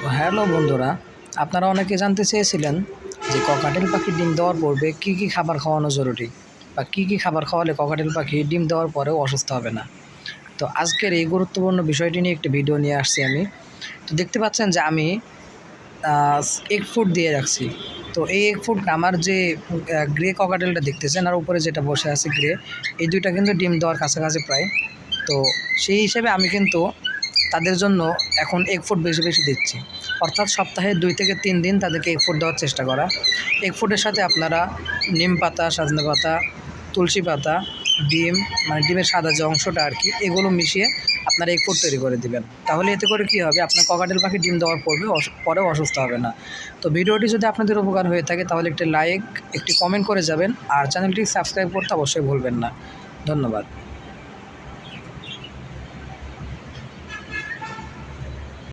তো হ্যালো বন্ধুরা, আপনারা অনেকে জানতে চেয়েছিলেন যে ককাটেল পাখি ডিম দেওয়ার পূর্বে কী কী খাবার খাওয়ানো জরুরি বা কী কী খাবার খাওয়ালে ককাটেল পাখি ডিম দেওয়ার পরেও অসুস্থ হবে না। তো আজকের এই গুরুত্বপূর্ণ বিষয়টি নিয়ে একটি ভিডিও নিয়ে আসছি আমি। তো দেখতে পাচ্ছেন যে আমি এগ ফুড দিয়ে রাখছি। তো এই এগ ফুড আমার যে গ্রে ককাটেলটা দেখতেছেন আর উপরে যেটা বসে আছে গ্রে এই দুইটা কিন্তু ডিম দেওয়ার কাছাকাছি প্রায়। তো সেই হিসেবে আমি কিন্তু তাদের জন্য এখন এগ ফুড বেশি বেশি দিচ্ছি। অর্থাৎ সপ্তাহে দুই থেকে তিন দিন তাদেরকে এগ ফুড দেওয়ার চেষ্টা করা। এগ ফুডের সাথে আপনারা নিম পাতা, সজনে পাতা, তুলসী পাতা, ডিম মানে ডিমের সাদা যে অংশটা আর কি, এগুলো মিশিয়ে আপনারা এগ ফুড তৈরি করে দিবেন। তাহলে এতে করে কী হবে? আপনার ককাটেল পাখি ডিম দেওয়ার পড়বে পরেও অসুস্থ হবে না। তো ভিডিওটি যদি আপনাদের উপকার হয়ে থাকে, তাহলে একটি লাইক একটি কমেন্ট করে যাবেন। আর চ্যানেলটি সাবস্ক্রাইব করতে অবশ্যই ভুলবেন না। ধন্যবাদ।